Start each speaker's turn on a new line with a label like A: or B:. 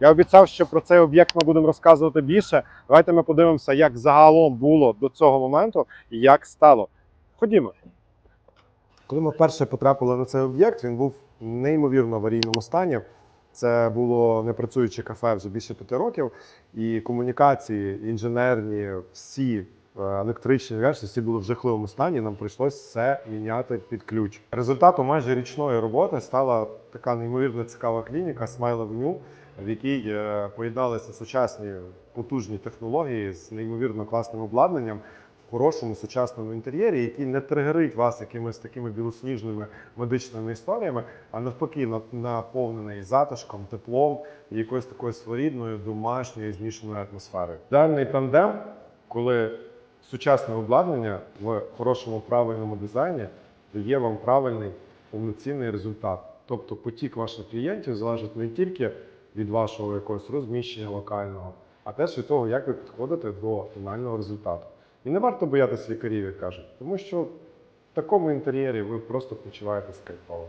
A: Я обіцяв, що про цей об'єкт ми будемо розказувати більше. Давайте ми подивимося, як загалом було до цього моменту і як стало. Ходімо. Коли ми вперше потрапили на цей об'єкт, він був в неймовірно аварійному стані. Це було непрацююче кафе вже більше п'яти років, і комунікації, інженерні, всі електричні речі, всі були в жахливому стані. Нам прийшлось все міняти під ключ. Результатом майже річної роботи стала така неймовірно цікава клініка Smile Avenue, в якій е, поєдналися сучасні потужні технології з неймовірно класним обладнанням в хорошому сучасному інтер'єрі, який не тригерить вас якимись такими білосніжними медичними історіями, а навпаки, наповнений затишком, теплом і якоюсь такою своєрідною домашньою змішаною атмосферою. Даний тандем, коли сучасне обладнання в хорошому правильному дизайні дає вам правильний повноцінний результат. Тобто потік ваших клієнтів залежить не тільки від вашого якогось розміщення локального, а теж від того, як ви підходите до фінального результату. І не варто боятися лікарів, як кажуть, тому що в такому інтер'єрі ви просто почуваєтесь кайфово.